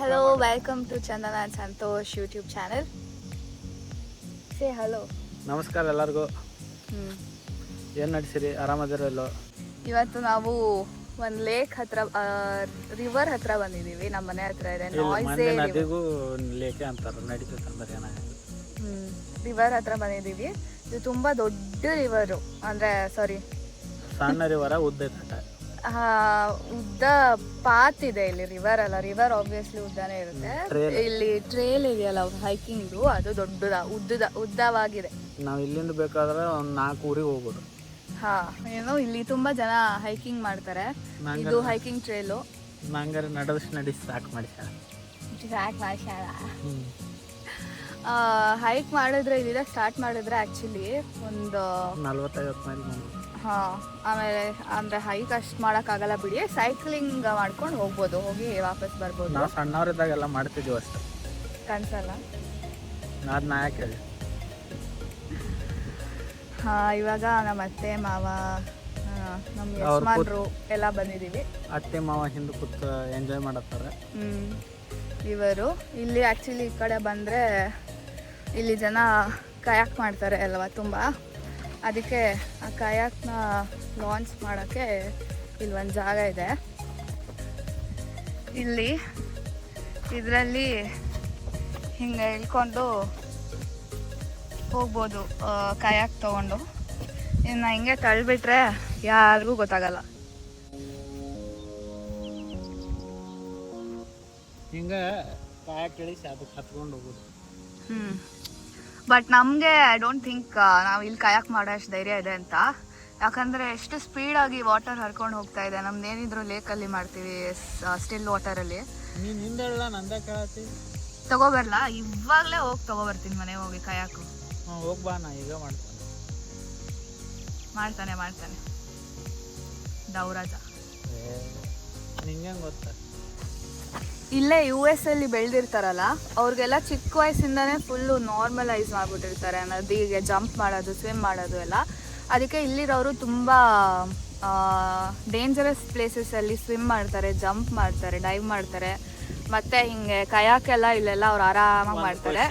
Hello welcome to Chandana and Santosh YouTube channel say hello ನಮಸ್ಕಾರ ಎಲ್ಲರಿಗೂ. ಏನು ನಡೆಸಿರಿ? ಆರಾಮದಿರಲ್ಲೋ ಇವತ್ತು ನಾವು ಒಂದು ಲೇಕ್ ಹತ್ರ ರಿವರ್ ಹತ್ರ ಬಂದಿದ್ದೀವಿ ನಮ್ಮ ಮನೆ ಹತ್ರ ಇದೆ. ನಾಯ್ಸೇ ನದಿಗೂ ಲೇಕೆ ಅಂತಾರೆ. ನಡೀತೈತೆ ಅಂದ್ರೆ ಏನಾಗ ರಿವರ್ ಹತ್ರ ಬಂದಿದ್ದೀವಿ ಇದು ತುಂಬ ದೊಡ್ಡ ರಿವರು ಅಂದರೆ ಸಾರಿ ಸಣ್ಣ ರಿವರ ಉದ್ದ ಐತೆ ಉದ್ದ ಪಾತ್ ಇದೆ ಇಲ್ಲಿ ರಿವರ್ ಅಲ್ಲ ರಿವರ್ ಆಬ್ವಿಯಸ್ಲಿ ಉದ್ದನೇ ಇರುತ್ತೆ. ಇಲ್ಲಿ ಟ್ರೇಲ್ ಇದೆಯಲ್ಲ ಹೈಕಿಂಗ್ ಅದು ದೊಡ್ಡದ ಉದ್ದದ ಉದ್ದವಾಗಿದೆ. ನಾವು ಇಲ್ಲಿಂದ ಬೇಕಾದ್ರೆ ಒಂದು ನಾಲ್ಕು ಊರಿಗೆ ಹೋಗ್ಬೋದು. ಹಾ. ಏನೋ ಇಲ್ಲಿ ತುಂಬಾ ಜನ ಹೈಕಿಂಗ್ ಮಾಡ್ತಾರೆ. ಇದು ಹೈಕಿಂಗ್ ಟ್ರೇಲು ನಂಗಾರೆ ನಡೆಸ್ ನಡೆಸಿ ಸಾಕು ಮಾಡಿ ಹೈಕ್ ಮಾಡಿದ್ರೆ ಇಲ್ಲಿಂದ ಸ್ಟಾರ್ಟ್ ಮಾಡಿದ್ರೆ ಆಕ್ಚುಲಿ ಒಂದು ನಲ್ವತ್ತೈವತ್ತು ಮೈಲ್ ಹಾ ಆಮೇಲೆ ಅಂದ್ರೆ ಹೈಕ್ ಅಷ್ಟು ಮಾಡೋಕ್ಕಾಗಲ್ಲ ಬಿಡಿ ಸೈಕ್ಲಿಂಗ್ ಮಾಡ್ಕೊಂಡು ಹೋಗ್ಬೋದು ಹೋಗಿ ವಾಪಸ್ ಬರ್ಬೋದು. ನಾವು ಸಣ್ಣವರಿದ್ದಾಗೆಲ್ಲ ಮಾಡ್ತಿದ್ವಿ ಅಷ್ಟೇ. ಕನ್ಸಲ್ಲ? ಅದು ನಾ ಯಾಕೆ ಹೇಳಿ? ಹಾ ಇವಾಗ ನಮ್ಮ ಅತ್ತೆ ಮಾವ ನಮ್ಮ ಅವ್ರ್ ಯಜಮಾನ್ರು ಎಲ್ಲ ಬಂದಿದ್ದೀವಿ. ಅತ್ತೆ ಮಾವ ಹಿಂದೆ ಕೂತು ಎಂಜಾಯ್ ಮಾಡತ್ತಾರೆ. ಹ್ಮ್. ಇವರು ಇಲ್ಲಿ ಆ್ಯಕ್ಚುಲಿ ಈ ಕಡೆ ಬಂದರೆ ಇಲ್ಲಿ ಜನ ಕಯಾಕ್ ಮಾಡ್ತಾರೆ ಅಲ್ವಾ ತುಂಬ? ಅದಕ್ಕೆ ಆ ಕಯಾಕ್ನ ಲಾಂಚ್ ಮಾಡೋಕ್ಕೆ ಇಲ್ಲಿ ಒಂದು ಜಾಗ ಇದೆ. ಇಲ್ಲಿ ಇದರಲ್ಲಿ ಹಿಂಗೆ ಇಳ್ಕೊಂಡು ಹೋಗ್ಬೋದು ಕಯಾಕ್ ತೊಗೊಂಡು. ಇನ್ನು ಹಿಂಗೆ ತಳ್ಳಿಬಿಟ್ರೆ ಯಾರಿಗೂ ಗೊತ್ತಾಗಲ್ಲ. ಹಿಂಗೆ ಕಾಯಕ್ಕೆ ಇಳಿಸಿ ಅದಕ್ಕೆ ಹತ್ಕೊಂಡು ಹೋಗೋದು ಹ್ಮ್. ಬಟ್ ನಮಗೆ ಐ ಡೋಂಟ್ ಥಿಂಕ್ ನಾವು ಇಲ್ಲಿ ಕಯಾಕ್ ಮಾಡೋ ಅಷ್ಟು ಧೈರ್ಯ ಇದೆ ಅಂತ. ಯಾಕಂದ್ರೆ ಎಷ್ಟು ಸ್ಪೀಡಾಗಿ ವಾಟರ್ ಹರ್ಕೊಂಡು ಹೋಗ್ತಾ ಇದೆ. ನಮ್ದು ಏನಿದ್ರು ಲೇಕಲ್ಲಿ ಮಾಡ್ತೀವಿ ಸ್ಟಿಲ್ ವಾಟರಲ್ಲಿ ತಗೋಬರ್ಲ? ಇವಾಗಲೇ ಹೋಗಿ ತಗೋಬರ್ತೀನಿ ಮನೆಗೆ ಹೋಗಿ ಕಯಾಕು ಬಾ ನಾ ಈಗ ಮಾಡ್ತಾನೆ. ಮಾಡ್ತಾನೆ ಮಾಡ್ತಾನೆ. ದೌರಾಜ. ನಿಂಗೆ ಗೊತ್ತಾ? ಇಲ್ಲೇ ಯು ಎಸ್ ಅಲ್ಲಿ ಬೆಳೆದಿರ್ತಾರಲ್ಲ ಅವ್ರಿಗೆಲ್ಲ ಚಿಕ್ಕ ವಯಸ್ಸಿಂದಾನೇ ಫುಲ್ಲು ನಾರ್ಮಲೈಸ್ ಮಾಡ್ಬಿಟ್ಟಿರ್ತಾರೆ ನದಿಗೆ ಜಂಪ್ ಮಾಡೋದು ಸ್ವಿಮ್ ಮಾಡೋದು ಎಲ್ಲ. ಅದಕ್ಕೆ ಇಲ್ಲಿರೋರು ತುಂಬ ಡೇಂಜರಸ್ ಪ್ಲೇಸಸ್ಸಲ್ಲಿ ಸ್ವಿಮ್ ಮಾಡ್ತಾರೆ ಜಂಪ್ ಮಾಡ್ತಾರೆ ಡೈವ್ ಮಾಡ್ತಾರೆ. ಮತ್ತೆ ಹಿಂಗೆ ಕಯಾಕೆಲ್ಲ ಇಲ್ಲೆಲ್ಲ ಅವ್ರು ಆರಾಮಾಗಿ ಮಾಡ್ತಾರೆ.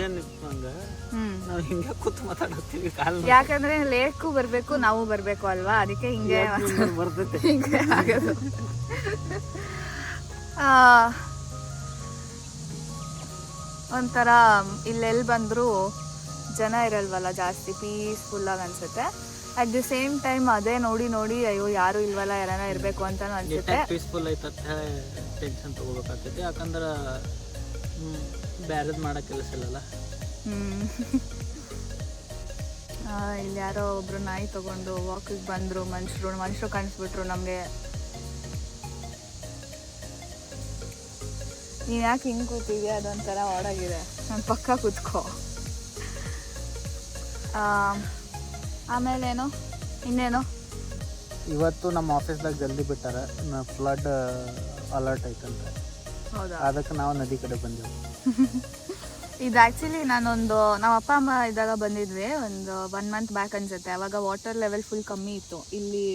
ಯಾಕಂದ್ರೆ ಲೇಕು ಬರ್ಬೇಕು ನಾವು ಬರ್ಬೇಕು ಅಲ್ವಾ? ಅದಕ್ಕೆ ಹಿಂಗೆ ಬರ್ತೈತೆ? ಹಿಂಗೆ ಆಗೋದು. ಆ, ಒಂಥರ ಇಲ್ಲೆಲ್ಲಿ ಬಂದರೂ ಜನ ಇರಲ್ವಲ್ಲ ಜಾಸ್ತಿ ಪೀಸ್ಫುಲ್ಲಾಗಿ ಅನಿಸುತ್ತೆ. ಅಟ್ ದಿ ಸೇಮ್ ಟೈಮ್ ಅದೇ ನೋಡಿ ನೋಡಿ ಅಯ್ಯೋ ಯಾರು ಇಲ್ವಲ್ಲ ಯಾರನ ಇರಬೇಕು ಅಂತ ಅನ್ಸುತ್ತೆ. ಪೀಸ್ಫುಲ್ ಐತಂತ ಟೆನ್ಷನ್ ತಗೋಬೇಕಾಗ್ತೈತಿ. ಯಾಕಂದ್ರೆ ಬ್ಯಾರದ್ ಮಾಡೋ ಕೆಲಸ ಇಲ್ಲಲ್ಲ. ಇಲ್ಲಿ ಯಾರೋ ಒಬ್ರು ನಾಯಿ ತಗೊಂಡು ವಾಕಿಗೆ ಬಂದ್ರು ಮನುಷ್ಯರು ಮನುಷ್ಯರು ಕಾಣಿಸ್ಬಿಟ್ರು ನಮಗೆ. ನೀನು ಯಾಕೆ ಹಿಂಗೆ ಕೂತಿದ್ಯಾ? ಅದೊಂಥರ ಒಡಗಿದೆ ನನ್ನ ಪಕ್ಕ ಕೂತ್ಕೋ. ಆಮೇಲೇನು ಇನ್ನೇನು? ಇವತ್ತು ನಮ್ಮ ಆಫೀಸ್ದಾಗ ಜಲ್ದಿ ಬಿಟ್ಟಾರ. ಫ್ಲಡ್ ಅಲರ್ಟ್ ಐತಂತ. ಹೌದಾ? ಅದಕ್ಕೆ ನಾವು ನದಿ ಕಡೆ ಬಂದೆವು. ಇದು ಆ್ಯಕ್ಚುಲಿ ನಾನೊಂದು ನಮ್ಮ ಅಪ್ಪ ಅಮ್ಮ ಇದ್ದಾಗ ಬಂದಿದ್ವಿ. ಒಂದು ಒನ್ ಮಂತ್ ಬ್ಯಾಕ್ ಅನ್ಸುತ್ತೆ. ಅವಾಗ ವಾಟರ್ ಲೆವೆಲ್ ಫುಲ್ ಕಮ್ಮಿ ಇತ್ತು. ಇಲ್ಲಿ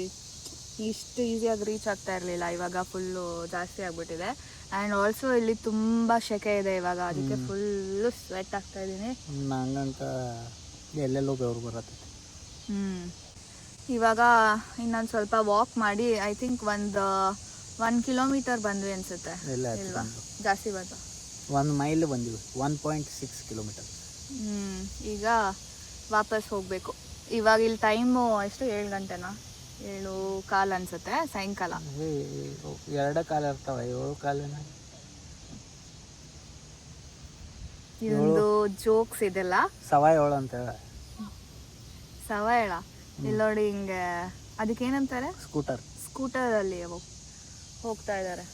ಇಷ್ಟು ಈಸಿಯಾಗಿ ರೀಚ್ ಆಗ್ತಾ ಇರಲಿಲ್ಲ. ಇವಾಗ ಫುಲ್ಲು ಜಾಸ್ತಿ ಆಗಿಬಿಟ್ಟಿದೆ. ಆ್ಯಂಡ್ ಆಲ್ಸೋ ಇಲ್ಲಿ ತುಂಬ ಸೆಕೆ ಇದೆ ಇವಾಗ. ಅದಕ್ಕೆ ಫುಲ್ಲು ಸ್ವೆಟ್ ಆಗ್ತಾ ಇದ್ದೀನಿ ನಂಗಂತ ಎಲ್ಲೆಲ್ಲೋ ಬೆವ್ರು ಬರತ್ತೆ. ಹ್ಞೂ ಇವಾಗ ಇನ್ನೊಂದು ಸ್ವಲ್ಪ ವಾಕ್ ಮಾಡಿ ಐ ಥಿಂಕ್ ಒಂದು ಒನ್ ಕಿಲೋಮೀಟರ್ ಬಂದ್ವಿ ಅನ್ಸುತ್ತೆ. ಇಲ್ಲ ಇಲ್ವಾ? ಜಾಸ್ತಿ ಬಂತು. ಒಂದು ಮೈಲ್ ಬಂದಿವಿ. ಒನ್ ಪಾಯಿಂಟ್ ಸಿಕ್ಸ್ ಕಿಲೋಮೀಟರ್ ಹ್ಮ್. ಈಗ ವಾಪಸ್ ಹೋಗಬೇಕು. ಇವಾಗ ಇಲ್ಲಿ ಟೈಮು ಎಷ್ಟು? ಏಳು ಗಂಟೆನಾ? ಏಳು ಕಾಲ್ ಅನ್ಸುತ್ತೆ ಸಾಯಂಕಾಲ. ಎರಡು ಕಾಲ ಇರ್ತಾವ ಏಳು ಕಾಲ ಇದೊಂದು ಜೋಕ್ಸ್ ಇದೆಲ್ಲ. ಸವಾ ಏಳು ಅಂತ ಹೇಳ. ಸವಾಯಳ ಇಲ್ಲಿ ನೋಡಿ ಹಿಂಗೆ ಅದಕ್ಕೆ ಏನಂತಾರೆ ಸ್ಕೂಟರ್ ಅಲ್ಲಿ ಹೋಗ್ತಾ ಇದ್ದಾರೆ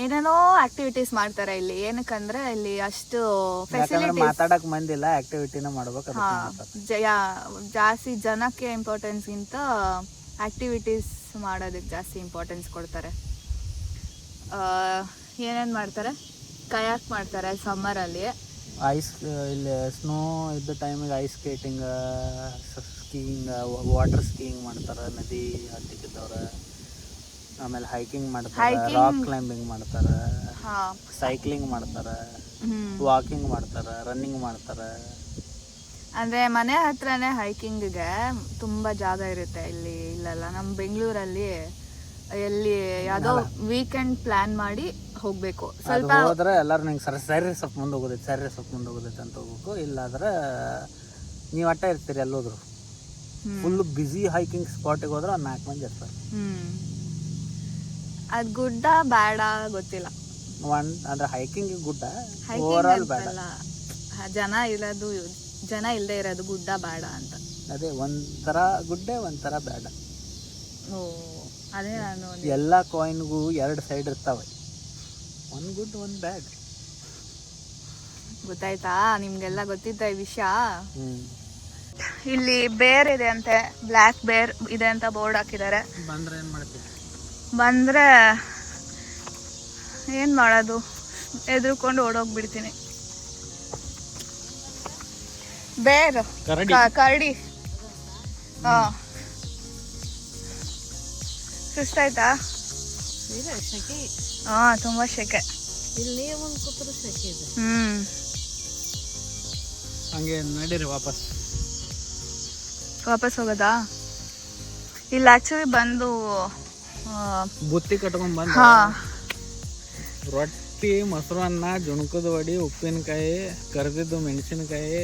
ಏನೇನೋ ಆಕ್ಟಿವಿಟೀಸ್ ಮಾಡ್ತಾರೆ ಇಲ್ಲಿ. ಏನಕ್ಕಂದ್ರೆ ಇಲ್ಲಿ ಅಷ್ಟು ಮಾತಾಡಕ್ ಮಂದಿಲ್ಲ ಆಕ್ಟಿವಿಟಿನ ಮಾಡ್ಬೇಕು ಮಾತಾಡ್ತಾರೆ. ಜಾಸ್ತಿ ಜನಕ್ಕೆ ಇಂಪಾರ್ಟೆನ್ಸ್ ಗಿಂತ ಆಕ್ಟಿವಿಟೀಸ್ ಮಾಡೋದಕ್ಕೆ ಜಾಸ್ತಿ ಇಂಪಾರ್ಟೆನ್ಸ್ ಕೊಡ್ತಾರೆ. ಏನೇನು ಮಾಡ್ತಾರೆ? ಕಯಾಕ್ ಮಾಡ್ತಾರೆ ಸಮ್ಮರಲ್ಲಿ ಐಸ್ ಇಲ್ಲಿ ಸ್ನೋ ಇದ್ದ ಟೈಮಿಗೆ ice skating skiing water skiing ಮಾಡ್ತಾರೆ ನದಿ ಹತ್ತಿದ್ದವ್ರ ಆಮೇಲೆ ಹೈಕಿಂಗ್ ಮಾಡ್ತಾರೆ Hiking- ರಾಕ್ ಕ್ಲೈಂಬಿಂಗ್ ಮಾಡ್ತಾರೆ ಹಾ. ಸೈಕ್ಲಿಂಗ್ ಮಾಡ್ತಾರೆ ಹ್ಮ್. ವಾಕಿಂಗ್ ಮಾಡ್ತಾರೆ ರನ್ನಿಂಗ್ ಮಾಡ್ತಾರೆ. ಅಂದ್ರೆ ಮನೆ ಹತ್ರನೇ ಹೈಕಿಂಗ್ಗೆ ತುಂಬಾ ಜಾಗ ಇರುತ್ತೆ ಇಲ್ಲಿ ಇಲ್ಲಲ್ಲ. ನಮ್ಮ ಬೆಂಗಳೂರಲ್ಲಿ ಎಲ್ಲಿ ಯಾವ್ದೋ ವೀಕೆಂಡ್ ಪ್ಲಾನ್ ಮಾಡಿ ಹೋಗ್ಬೇಕು. ಅದು ಸ್ವಲ್ಪ ಹೋದ್ರೆ ಎಲ್ಲರೂ ನಿಂಗೆ ಸರ್ ಸರಿ ಸ್ವಲ್ಪ ಮುಂದೆ ಹೋಗೋದೈತೆ ಸರಿ ಸ್ವಲ್ಪ ಮುಂದೆ ಹೋಗೋದೈತೆ ಅಂತ ಹೋಗ್ಬೇಕು. ಇಲ್ಲಾದ್ರೆ ನೀವು ಅಟ್ಟ ಇರ್ತೀರಿ ಎಲ್ಲೋದ್ರು. ಹ್ಮ್. ಫುಲ್ ಬ್ಯುಸಿ ಹೈಕಿಂಗ್ ಸ್ಪಾಟಿಗೆ ಹೋದ್ರೆ ಒಂದು ನಾಲ್ಕು ಮಂದಿ ಇರ್ತಾರೆ ಹ್ಮ್. ಅದ್ ಗುಡ್ಡ ಬೇಡ ಗೊತ್ತಿಲ್ಲ. ಒನ್ ಅಂದ್ರೆ ಹೈಕಿಂಗ್ ಗುಡ್ಡ? ಓವರ್ ಆಲ್ ಬೇಡ. ಜನ ಇರೋದು ಜನ ಇಲ್ಲದೆ ಇರೋದು ಗುಡ್ಡ ಬೇಡ ಅಂತ. ಅದೇ ಒಂಥರ ಗುಡ್ಡೆ ಒಂಥರ ಬೇಡ. ಓ ಅದೇ ನಾನು ಒಂದು- ಎಲ್ಲ ಕಾಯಿನ್ಗೂ ಎರಡು ಸೈಡ್ ಇರ್ತಾವೆ. ಒಂದು ಗುಡ್ ಒಂದು ಬ್ಯಾಡ್ ಗೊತ್ತಾಯ್ತಾ? ನಿಮ್ಗೆಲ್ಲ ಗೊತ್ತಿದ್ದ ಈ ವಿಷಯ? ಹ್ಞೂ ಇಲ್ಲಿ ಬೇರ್ ಇದೆ ಅಂತೆ ಬ್ಲ್ಯಾಕ್ ಬೇರ್ ಇದೆ ಅಂತ ಬೋರ್ಡ್ ಹಾಕಿದ್ದಾರೆ. ಬಂದ್ರೆ ಏನು ಮಾಡ್ತೀವಿ ಬಂದ್ರೆ ಏನು ಮಾಡೋದು? ಎದುರ್ಕೊಂಡು ಓಡೋಗ್ಬಿಡ್ತೀನಿ. ಬೇರ್. ಕರಡಿ. ಹಾಂ. ಸುಸ್ತಾಯ್ತಾ? ಹಾಂ ತುಂಬಾ ಶೆಕೆ. ಇಲ್ಲಿ ಒಂದು ಕೂತ್ರು ಸೆಕೆ ಇದೆ. ಹ್ಮ್. ಹಂಗೆ ನಡೀರಿ ವಾಪಸ್. ವಾಪಸ್ ಹೋಗೋದಾ? ಇಲ್ಲಿ ಆ್ಯಕ್ಚುಲಿ ಬಂದು ಬುತ್ತಿ ಕಟ್ಕೊಂಡ್ ಬಂದ. ಹಾ. ರೊಟ್ಟಿ ಮೊಸರು ಅನ್ನ ಜುಣಕದ ವಡಿ ಉಪ್ಪಿನಕಾಯಿ ಕರ್ದಿದ್ದು ಮೆಣಸಿನಕಾಯಿ.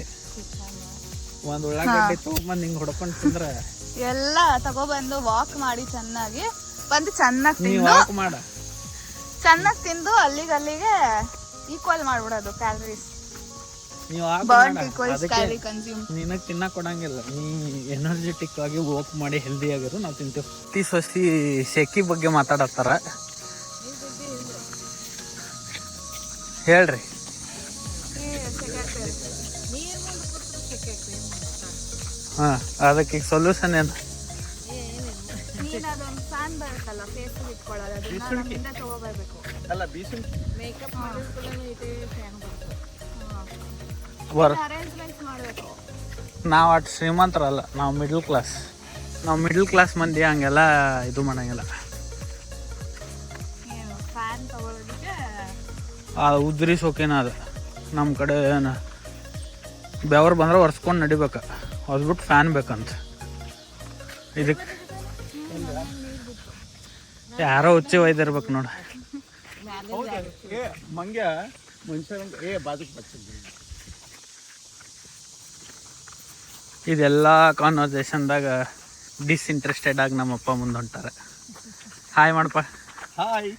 ಒಂದ್ ಉಳ್ಳಾಗಡ್ಡಿ ತಗೊಂಡ್ಬಂದ್ ಹಿಂಗ್ ಹೊಡ್ಕೊಂಡ್ ತಿಂದ್ರ. ಎಲ್ಲ ತಗೊಬಂದು ವಾಕ್ ಮಾಡಿ ಚೆನ್ನಾಗಿ ಬಂದು ಚೆನ್ನಾಗಿ ತಿಂದು ವಾಕ್ ಮಾಡ. ಚೆನ್ನಾಗಿ ತಿಂದು ಅಲ್ಲಿಗೆ ಅಲ್ಲಿಗೆ ಈಕ್ವಲ್ ಮಾಡ್ಬಿಡೋದು ಕ್ಯಾಲರೀಸ್ ನೀವು ಅದಕ್ಕೆ ಕನ್ಸ್ಯೂಮ್ ನಿನಗೆ ತಿನ್ನಕ್ ಕೊಡಂಗಿಲ್ಲ. ನೀ ಎನರ್ಜೆಟಿಕ್ ಆಗಿ ವಾಕ್ ಮಾಡಿ ಹೆಲ್ದಿ ಆಗಿರು ನಾವು ತಿಂತೀವಿ. ಸಸಿ ಸೊಸಿ ಶೆಕಿ ಬಗ್ಗೆ ಮಾತಾಡತ್ತಾರ. ಹೇಳ್ರಿ. ಸೆಕೆ ಹಾ ಅದಕ್ಕೆ ಈಗ ಸೊಲ್ಯೂಷನ್ ಏನು ಅಲ್ಲ ಬೀಸು ಮೇಕಪ್ ಬರ್ ನಾವು ಅಷ್ಟು ಶ್ರೀಮಂತರಲ್ಲ, ನಾವು ಮಿಡ್ಲ್ ಕ್ಲಾಸ್ ನಾವು ಮಿಡ್ಲ್ ಕ್ಲಾಸ್ ಮಂದಿ ಹಂಗೆಲ್ಲ ಇದು ಮಾಡಂಗಿಲ್ಲ. ಏನು ಫ್ಯಾನ್ ತಗೊಳ್ಳೋದಕ್ಕೆ ಆ ಉದ್ರಿ ಸೋಕೇನ ಅದು. ನಮ್ಮ ಕಡೆ ಬೆವರು ಬಂದ್ರೆ ಒರೆಸ್ಕೊಂಡು ನಡಿಬೇಕು. ಹೊಸ್ಬಿಟ್ಟು ಫ್ಯಾನ್ ಬೇಕಂತ. ಇದಕ್ಕೆ ಯಾರೋ ಹುಚ್ಚಿ ಒಯ್ದಿರ್ಬೇಕು ನೋಡು. ಮಂಗ್ಯ ಏ ಇದೆಲ್ಲ ಕಾನ್ವರ್ಸೇಷನ್ದಾಗ ಡಿಸ್ಇಂಟ್ರೆಸ್ಟೆಡ್ ಆಗಿ ನಮ್ಮಪ್ಪ ಮುಂದೆ ಹೊಂಟಾರೆ. ಹಾಯ್ ಮಾಡಪ್ಪ ಹಾಯ್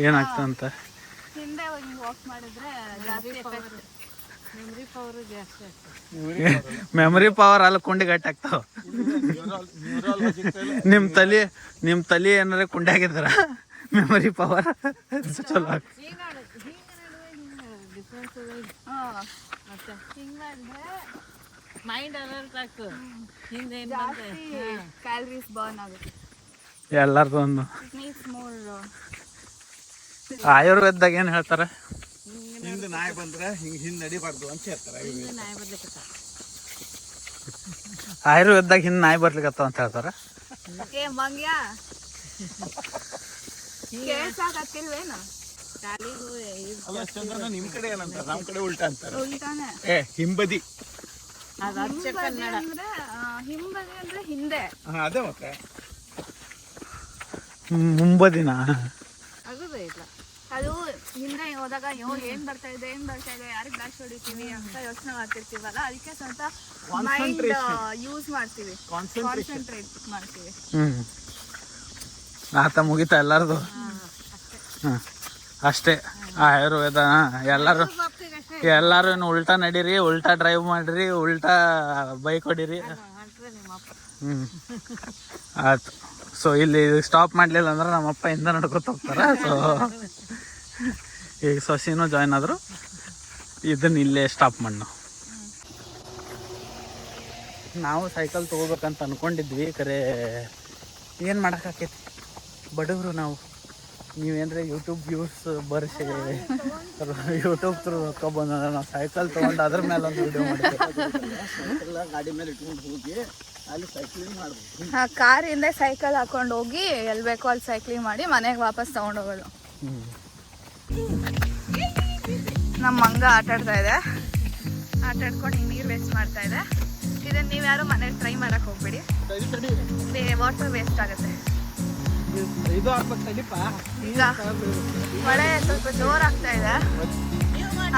ಏನಾಗ್ತಂತ? ಮೆಮ್ರಿ ಪವರು ಅಲ್ಲಿ ಕುಂಡಿ ಗಟ್ಟಿ ನಿಮ್ ನಿಮ್ಮ ತಲೆ ನಿಮ್ಮ ತಲೆ ಏನಾರ ಕುಂಡಿ ಆಗಿದಾರ ಮೆಮರಿ ಪವರ್ ಚಲೋ ಆಗ್- ಈಗ ನೋಡು ಹಿಂಗೆ ನಡುವೆ ಹಿಂಗೆ ಡಿಫ್ರೆನ್ಸ್ ಮತ್ತೆ ಹಿಂಗೆ ಮಾಡಿದ್ರೆ ಮೈಂಡ್ ಅಲರ್ಟ್ ಆಗ್ತದೆ ಹಿಂದೆ ಏನು ಬಂದ್ರೆ ಜಾಸ್ತಿ ಕ್ಯಾಲರೀಸ್ ಬರ್ನ್ ಆಗುತ್ತೆ ಎಲ್ಲಾರ್ದು ಒಂದು ಇಟ್ ನೀಡ್ಸ್ ಮೋರ್ ಆಯುರ್ವೇದದಾಗ ಏನು ಹೇಳ್ತಾರೆ? ಹಿಂದೆ ನಾಯಿ ಬಂದ್ರೆ ಹಿಂಗೆ ಹಿಂದ್ ನಡಿಬಾರ್ದು ಅಂತ ಹೇಳ್ತಾರೆ ಹಿಂದೆ ನಾಯಿ ಬರ್ಲಿಕ್ಕೆ ಆಯುರ್ವೇದದಾಗ ಹಿಂದೆ ನಾಯಿ ಬರ್ಲಿಕ್ಕತ್ತಾವ ಅಂತ ಹೇಳ್ತಾರೆ. ಏ ಮಂಗ್ಯ ಅಲ್ಲ ಚಂದ್ರನ ನಿಮ್ ಕಡೆ ಏನಂತ ನಮ್ ಕಡೆ ಉಲ್ಟಾ ಅಂತಾರೆ. ಉಲ್ಟಾನೆ. ಏ ಹಿಂಬದಿ. ಅದು ಅಚ್ಚ ಹಿಂಬದಿ ಅಂದ್ರೆ ಹಿಂಬದಿ ಅಂದ್ರೆ ಹಿಂದೆ. ಹಾ ಅದೇ ಮತ್ತೆ. ಮುಂಬದಿನ? ಆಗುದೇ ಇಲ್ಲ. ಅದು ಹಿಂದೆ ಹೋದಾಗ ಯೋ ಏನ್ ಬರ್ತಾ ಇದೆ ಏನ್ ಬರ್ತಾ ಇದೆ ಯಾರಿಗೆ ಹೊಡಿತೀವಿ ಅಂತ ಯೋಚನೆ ಮಾಡ್ತಿರ್ತೀವಲ್ಲ? ಅದಕ್ಕೆ ಸ್ವಲ್ಪ ಮೈಂಡ್ ಯೂಸ್ ಮಾಡ್ತೀವಿ. ಕಾನ್ಸಂಟ್ರೇಟ್ ಮಾಡ್ತೀವಿ. ಆತ ಮುಗಿತಾ ಎಲ್ಲಾರ್ದು? ಹಾಂ. ಅಷ್ಟೇ. ಆಯುರ್ವೇದ, ಎಲ್ಲರೂ ಎಲ್ಲರೂ ಏನು ಉಲ್ಟಾ ನಡೀರಿ, ಉಲ್ಟಾ ಡ್ರೈವ್ ಮಾಡಿರಿ, ಉಲ್ಟಾ ಬೈಕ್ ಹೊಡೀರಿ. ಹ್ಞೂ ಆಯ್ತು. ಸೊ ಇಲ್ಲಿ ಸ್ಟಾಪ್ ಮಾಡಲಿಲ್ಲ ಅಂದ್ರೆ ನಮ್ಮಪ್ಪ ಹಿಂದೆ ನಡ್ಕೊತ ಹೋಗ್ತಾರೆ. ಸೊ ಈಗ ಸೊಸಿನೂ ಜಾಯ್ನ್ ಆದರು. ಇದನ್ನ ಇಲ್ಲೇ ಸ್ಟಾಪ್ ಮಾಡಿ ನಾವು ನಾವು ಸೈಕಲ್ ತೊಗೋಬೇಕಂತ ಅನ್ಕೊಂಡಿದ್ವಿ. ಕರೆ ಏನು ಮಾಡೋಕ್ಕಾಕೈತಿ ಬಡವರು ನಾವು. ನೀವೇನ್ರಿ ಯೂಟ್ಯೂಬ್ ವ್ಯೂಸ್ ಬರ್ಸಿ ಯೂಟ್ಯೂಬ್ ತ್ರೂ ರೊಕ್ಕ ಬಂದ್ರೆ ನಾವು ಸೈಕಲ್ ತೊಗೊಂಡು ಅದ್ರ ಮೇಲೆ ಒಂದು ವಿಡಿಯೋ ಮಾಡ್ತೀವಿ. ಎಲ್ಲ ಗಾಡಿ ಮೇಲೆ ಇಟ್ಕೊಂಡು ಹೋಗಿ ಅಲ್ಲಿ ಸೈಕ್ಲಿಂಗ್ ಮಾಡ್ಬೇಕು. ಹಾಂ ಕಾರಿಂದ ಸೈಕಲ್ ಹಾಕೊಂಡು ಹೋಗಿ ಎಲ್ಲಿ ಬೇಕೋ ಅಲ್ಲಿ ಸೈಕ್ಲಿಂಗ್ ಮಾಡಿ ಮನೆಗೆ ವಾಪಸ್ ತೊಗೊಂಡೋಗೋದು. ಹ್ಞೂ ನಮ್ಮ ಮಂಗ ಆಟ ಆಡ್ತಾ ಇದೆ. ಆಟ ಆಡ್ಕೊಂಡು ಹಿಂಗೆ ನೀರು ವೇಸ್ಟ್ ಮಾಡ್ತಾ ಇದೆ. ಇದನ್ನ ನೀವು ಯಾರು ಮನೇಲಿ ಟ್ರೈ ಮಾಡಕ್ ಹೋಗ್ಬೇಡಿ. ವಾಟರ್ ವೇಸ್ಟ್ ಆಗುತ್ತೆ. ಈಗ ಮಳೆ ಸ್ವಲ್ಪ ಜೋರಾಗ್ತಾ ಇದೆ.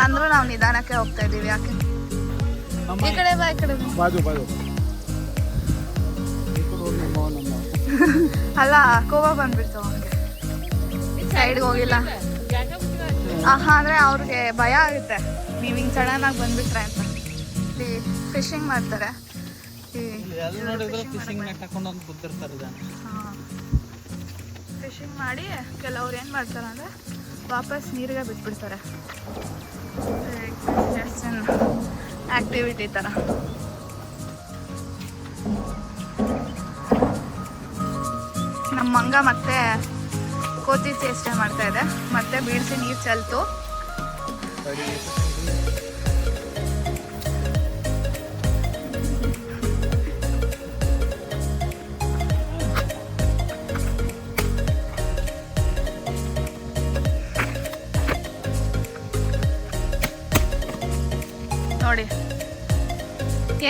ಅಂದ್ರೂ ನಾವು ನಿಧಾನಕ್ಕೆ ಹೋಗ್ತಾ ಇದೀವಿ ಯಾಕೆ? ಈ ಕಡೆ ಬಾ ಈ ಕಡೆ ಅಲ್ಲ ಕೋಪ ಬಂದ್ಬಿಡ್ತು ಅವನಿಗೆ. ಸೈಡ್ಗೆ ಹೋಗಿಲ್ಲ. ಆಹಾ ಅಂದ್ರೆ ಅವ್ರಿಗೆ ಭಯ ಆಗುತ್ತೆ. ನೀವು ಹಿಂಗೆ ಸಡನ್ ಆಗಿ ಬಂದ್ಬಿಟ್ರೆ ಅಂತ. ಇಲ್ಲಿ ಫಿಶಿಂಗ್ ಮಾಡ್ತಾರೆ. ಎಲ್ಲಿ ನೋಡಿದ್ರು ಫಿಶಿಂಗ್ ಮಾಡಿ ಕೆಲವ್ರು ಏನು ಮಾಡ್ತಾರೆ ಅಂದರೆ ವಾಪಸ್ ನೀರಿಗೆ ಬಿಟ್ಬಿಡ್ತಾರೆ. ಜಸ್ಟ್ ಆ್ಯಕ್ಟಿವಿಟಿ ಥರ ನಮ್ಮ ಮಂಗ ಮತ್ತೆ ಕೋತಿ ಚೇಷ್ಟೆ ಮಾಡ್ತಾ ಇದೆ. ಮತ್ತೆ ಬೀಳ್ಸಿ ನೀರು ಚೆಲ್ತು.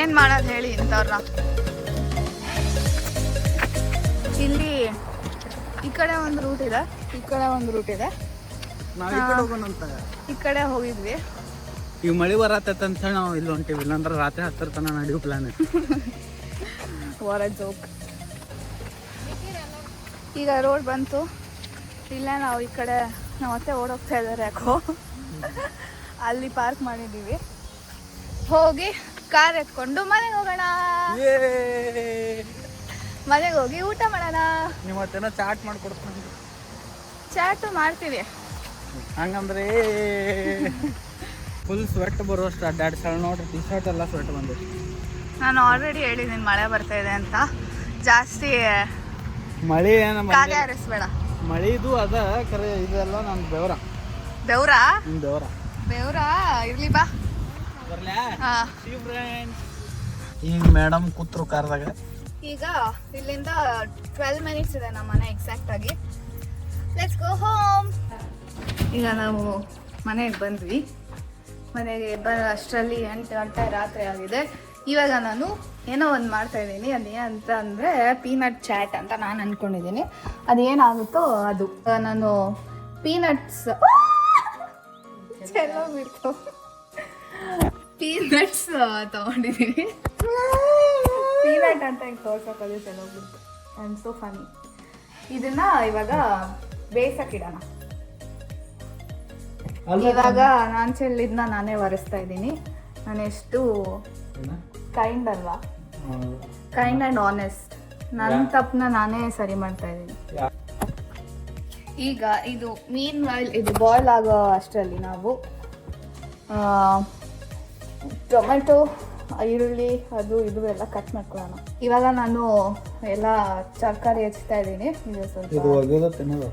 ಏನ್ ಮಾಡೋದು ಹೇಳಿ ಇಂಥವ್ರನ್ನ? ಇಲ್ಲಿ ಈ ಕಡೆ ಒಂದು ರೂಟ್ ಇದೆ ಈ ಕಡೆ ಒಂದು ರೂಟ್ ಇದೆ. ಈ ಕಡೆ ಹೋಗಿದ್ವಿ. ಈ ಈಗ ಮಳೆ ಬರತ್ತೈತೆ ಅಂತ ಹೇಳಿ ನಾವು ಇಲ್ಲಿ ಹೊಂಟಿವಿ. ಇಲ್ಲಾಂದ್ರೆ ರಾತ್ರಿ ಹತ್ತಿರ ತನ ನಡೆಯೋ ಪ್ಲಾನ್ ವಾರ ಜೋಕ್ ಈಗ ರೋಡ್ ಬಂತು. ಇಲ್ಲ ನಾವು ಈ ಕಡೆ ನಾವು ಮತ್ತೆ ಓಡೋಗ್ತಾ ಇದ್ದಾರೆ ಯಾಕೋ. ಅಲ್ಲಿ ಪಾರ್ಕ್ ಮಾಡಿದ್ದೀವಿ. ಹೋಗಿ ಕಾರ್ ಎತ್ಕೊಂಡು ಮನೆಗೆ ಹೋಗೋಣ. ಮನೆಗೆ ಹೋಗಿ ಊಟ ಮಾಡೋಣ. ನಿಮ್ಮ ಮತ್ತೇನೋ ಚಾಟ್ ಮಾಡ್ಕೊಡ್ತೀನಿ. ಚಾಟು ಮಾಡ್ತೀವಿ. ಹಂಗಂದ್ರೆ ಫುಲ್ ಸ್ವೆಟ್ ಬರೋಷ್ಟು ಅಡ್ಡಾಡ್ಸಳ ನೋಡ್ರಿ ಟಿ ಶರ್ಟ್ ಎಲ್ಲ ಸ್ವೆಟ್ ಬಂದು. ನಾನು ಆಲ್ರೆಡಿ ಹೇಳಿದ್ದೀನಿ ಮಳೆ ಬರ್ತಾ ಇದೆ ಅಂತ. ಜಾಸ್ತಿ ಮಳೆ ಏನ ಕಾಗೆ ಹಾರಿಸ್ಬೇಡ ಮಳೆದು ಅದ ಕರೆ ಇದೆಲ್ಲ ನಾನು ಬೆವರ. ಬೆವರ? ಬೆವರ. ಬೆವರ ಇರ್ಲಿ ಬಾ. ಈಗ ಮೇಡಮ್ ಕೂತ್ರು ಕಾರ್ದಾಗ. ಈಗ ಇಲ್ಲಿಂದ ಟ್ವೆಲ್ ಮಿನಿಟ್ಸ್ ಇದೆ ನಮ್ಮ ಮನೆ ಎಕ್ಸಾಕ್ಟ್ ಆಗಿ. ಲೆಟ್ಸ್ ಗೋ ಹೋಮ್ ಈಗ ನಾವು ಮನೆಗೆ ಬಂದ್ವಿ. ಮನೆಗೆ ಬ ಅಷ್ಟರಲ್ಲಿ ಎಂಟು ಗಂಟೆ ರಾತ್ರಿ ಆಗಿದೆ. ಇವಾಗ ನಾನು ಏನೋ ಒಂದು ಮಾಡ್ತಾ ಇದ್ದೀನಿ. ಅದೇನಂತ ಅಂದರೆ ಪೀನಟ್ ಚಾಟ್ ಅಂತ ನಾನು ಅಂದ್ಕೊಂಡಿದ್ದೀನಿ ಅದೇನಾಗುತ್ತೋ ಅದು. ನಾನು ಪೀನಟ್ಸ್ ಚೆಲ್ಲೋಗ್ಬಿಡ್ತು ಪೀನಟ್ಸ್ ತಗೊಂಡಿದ್ದೀನಿ. ಪೀನಟ್ ಅಂತ ಹಿಂಗೆ ತೋರ್ಸೋಕ್ಕದು ಚೆಲ್ಲೋಗ್ಬಿಡ್ತು ಆ್ಯಂಡ್ ಸೋ ಫನಿ ಇದನ್ನ ಇವಾಗ ಬೇಯಿಸಕ್ಕಿಡೋಣ ಇವಾಗ ನಾನು ಚೆಲ್ಲಿದ್ನ ನಾನೇ ಒರೆಸ್ತಾ ಇದ್ದೀನಿ. ನಾನು ಎಷ್ಟು ಕೈಂಡ್ ಅಲ್ವಾ? ಕೈಂಡ್ ಆ್ಯಂಡ್ ಆನೆಸ್ಟ್ ನನ್ನ ತಪ್ಪನ್ನ ನಾನೇ ಸರಿ ಮಾಡ್ತಾ ಇದ್ದೀನಿ. ಈಗ ಇದು ಮೀನ್ ಆಯಿಲ್ ಇದು ಬಾಯ್ಲ್ ಆಗೋ ಅಷ್ಟರಲ್ಲಿ ನಾವು ಟೊಮೆಟೊ ಈರುಳ್ಳಿ ಅದು ಇದು ಎಲ್ಲ ಕಟ್ ಮಾಡ್ಕೊಳ್ಳೋಣ. ಇವಾಗ ನಾನು ಎಲ್ಲ ತರಕಾರಿ ಹೆಚ್ಚ್ತಾ ಇದ್ದೀನಿ. ಇದು ಸ್ವಲ್ಪ ತಿನ್ನೋದು.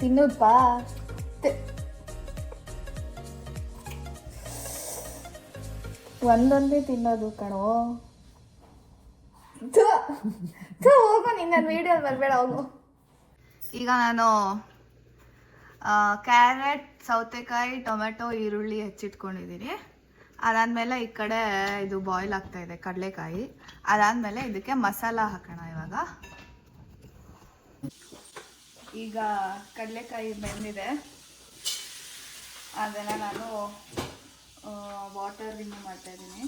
ತಿನ್ನೋದಪ್ಪಾ ಒಂದೊಂದೇ ತಿನ್ನೋದು ಕಣೋ. ಹೋಗು ನಿನ್ನ ವಿಡಿಯೋ ಬರಬೇಡ ಹೋಗು. ಈಗ ನಾನು ಕ್ಯಾರೆಟ್ ಸೌತೆಕಾಯಿ ಟೊಮೆಟೊ ಈರುಳ್ಳಿ ಹೆಚ್ಚಿಟ್ಕೊಂಡಿದ್ದೀನಿ. ಅದಾದಮೇಲೆ ಈ ಕಡೆ ಇದು ಬಾಯ್ಲ್ ಆಗ್ತಾ ಇದೆ ಕಡಲೆಕಾಯಿ. ಅದಾದಮೇಲೆ ಇದಕ್ಕೆ ಮಸಾಲ ಹಾಕೋಣ ಇವಾಗ. ಈಗ ಕಡಲೆಕಾಯಿ ಬೆಂದಿದೆ. ಅದನ್ನು ನಾನು ವಾಟರ್ ರಿಮೂವ್ ಮಾಡ್ತಾ ಇದ್ದೀನಿ.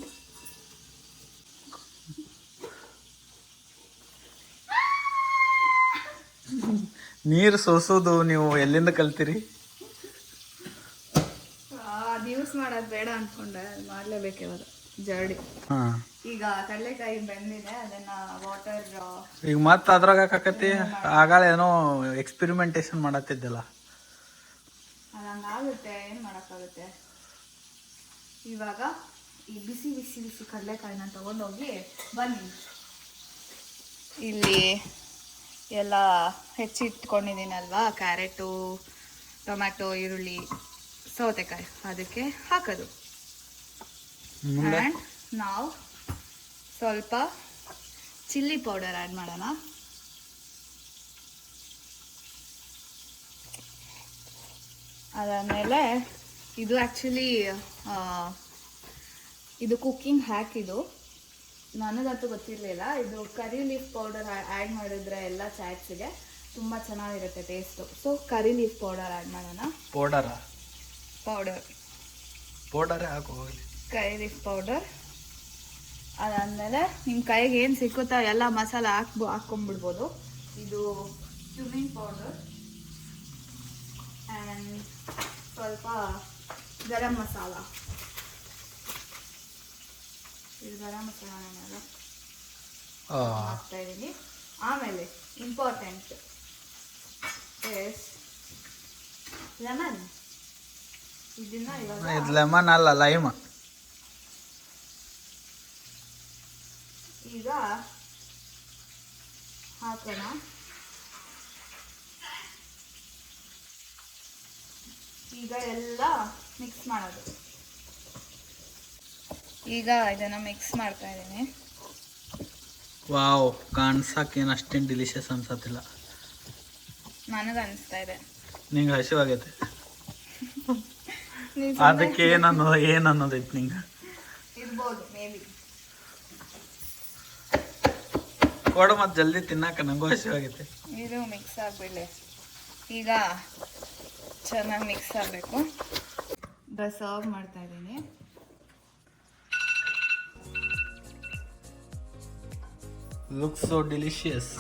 ನೀರು ಸೋಸೋದು ನೀವು ಎಲ್ಲಿಂದ ಕಲ್ತೀರಿ ಅದು ಯೂಸ್ ಮಾಡೋದು ಬೇಡ ಅಂದ್ಕೊಂಡೆ ಅದು ಮಾಡಲೇಬೇಕು ಇವಾಗ ಜರ್ಡಿ. ಹಾಂ. ಈಗ ಕಡಲೆಕಾಯಿ ಬೆಂದಿದೆ ಅದನ್ನ ವಾಟರ್ ಈಗ ಮತ್ತೆ ಅದ್ರಾಗ ಹಾಕಕತ್ತಿ ಆಗಲ್ಲ ಏನೋ ಎಕ್ಸ್ಪೆರಿಮೆಂಟೇಷನ್ ಮಾಡತ್ತಿದ್ದಲ್ಲ. ಅದು ಹಂಗಾಗುತ್ತೆ ಏನು ಮಾಡೋಕ್ಕಾಗುತ್ತೆ? ಇವಾಗ ಈ ಬಿಸಿ ಬಿಸಿ ಬಿಸಿ ಕಡಲೆಕಾಯಿನ ತಗೊಂಡೋಗಿ ಬನ್ನಿ. ಇಲ್ಲಿ ಎಲ್ಲ ಹೆಚ್ಚಿಟ್ಕೊಂಡಿದ್ದೀನಲ್ವಾ? ಕ್ಯಾರೆಟು ಟೊಮ್ಯಾಟೊ ಈರುಳ್ಳಿ. ಸೌತೆಕಾಯಿ. ಅದಕ್ಕೆ ಹಾಕೋದು. ಆ್ಯಂಡ್ ನಾವು ಸ್ವಲ್ಪ ಚಿಲ್ಲಿ ಪೌಡರ್ ಆ್ಯಡ್ ಮಾಡೋಣ. ಅದಾದಮೇಲೆ ಇದು ಆ್ಯಕ್ಚುಲಿ ಇದು ಕುಕ್ಕಿಂಗ್ ಹ್ಯಾಕ್ ಇದು. ನನಗಂತೂ ಗೊತ್ತಿರಲಿಲ್ಲ. ಇದು ಕರಿ ಲೀಫ್ ಪೌಡರ್ ಆ್ಯಡ್ ಮಾಡಿದ್ರೆ ಎಲ್ಲ ಚಾಟ್ಸಿಗೆ ತುಂಬ ಚೆನ್ನಾಗಿರುತ್ತೆ taste so curry leaf powder add ಮಾಡೋಣ. ಪೌಡರ ಪೌಡರ್ ಪೌಡರ್ ಹಾಕು ಹೋಗಲಿ ಕರಿ ಪೌಡರ್ ಅದಾದಮೇಲೆ ನಿಮ್ಮ ಕೈಗೆ ಏನು ಸಿಕ್ಕುತ್ತಾ ಎಲ್ಲ ಮಸಾಲ ಹಾಕ್ಬೋ ಹಾಕ್ಕೊಂಬಿಡ್ಬೋದು ಇದು ಕ್ಯೂಮಿನ್ ಪೌಡರ್ ಆ್ಯಂಡ್ ಸ್ವಲ್ಪ ಗರಂ ಮಸಾಲ. ಇದು ಗರಂ ಮಸಾಲ ಹಾಕ್ತಾ ಇದ್ದೀನಿ ಆಮೇಲೆ ಇಂಪಾರ್ಟೆಂಟ್ ಎಸ್ ಲೆಮನ್ ಇದು ಲೆಮನ್ ಅಲ್ಲ ಲೈಮ್ ಈಗ ಹಾಕೋಣ. ಈಗ ಎಲ್ಲ ಮಿಕ್ಸ್ ಮಾಡೋದು. ಈಗ ಇದನ್ನ ಮಿಕ್ಸ್ ಮಾಡ್ತಾ ಇದ್ದೀನಿ. ವಾವ್ ಕಾಣ್ಸಕ್ಕೇನು ಅಷ್ಟೇನು ಡಿಲಿಷಿಯಸ್ ಅನ್ಸತ್ತಿಲ್ಲ. ನನಗೆ ಅನಿಸ್ತಾ ಇದೆ. ನಿಂಗೆ ಹಸಿವಾಗೈತೆ. ಅದಕ್ಕೆ ಏನನ್ನೋ ಅನ್ನೋದು ಇತ್ತು ಅನ್ನೋದೈತೆ ನಿಂಗೆ? ಇರ್ಬೋದು ಮೇಬಿ ಕೊಡು ಮತ್ತೆ ಜಲ್ದಿ ತಿನ್ನಾಕ ನಂಗೂ ಹಸಿವಾಗೈತೆ ಇದು ಮಿಕ್ಸ್ ಆಗಿಬಿಡಲಿ. ಈಗ ಚೆನ್ನಾಗಿ ಮಿಕ್ಸ್ ಆಗಬೇಕು. ಸರ್ವ್ ಮಾಡ್ತಾ ಇದ್ದೀನಿ. ಲುಕ್ ಸೋ ಡಿಲಿಷಿಯಸ್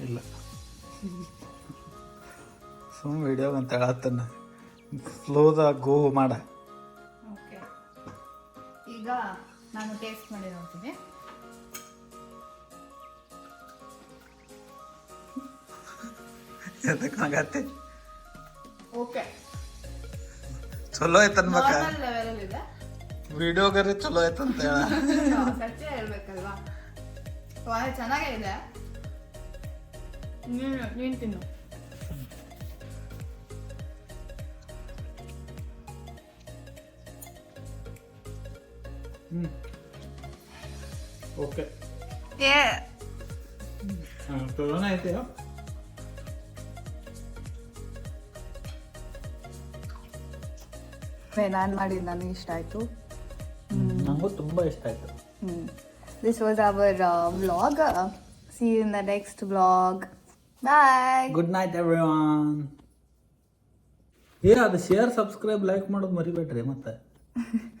ಇಲ್ಲ. ಸುಮ್ಮ ವಿಡಿಯೋ ಅಂತ ಹೇಳತ್ತನ್ನ ಸ್ಲೋದಾಗ ಗೋ ಮಾಡ. ಓಕೆ. ಈಗ ನಾನು ಟೇಸ್ಟ್ ಮಾಡಿ ನೋಡ್ತೀನಿ. ಎದಕ್ಕೆ ನಗತ್ತೆ ಓಕೆ. ಚಲೋ ಐತೆ ಅನ್ಬೇಕ. ವಿಡಿಯೋಗರೆ ಚಲೋ ಐತೆ ಅಂತ ಹೇಳ. ಸತ್ಯ ಹೇಳ್ಬೇಕಲ್ವಾ? ಚೆನ್ನಾಗೇ ಇದೆ. ನೀನು ನೀನು ತಿನ್ನು. ಓಕೆ ಏ. ಕೊರೋನಾ ಐತೆ ನಾನು ಮಾಡಿದ್ದು ನನಗೆ ಇಷ್ಟ ಆಯಿತು. ನನಗೂ ತುಂಬ ಇಷ್ಟ ಆಯಿತು. This was our vlog see in the next vlog bye good night everyone ಏ ಅದು ಶೇರ್ ಸಬ್ಸ್ಕ್ರೈಬ್ ಲೈಕ್ ಮಾಡೋದು ಮರಿಬೇಡ್ರಿ ಮತ್ತೆ.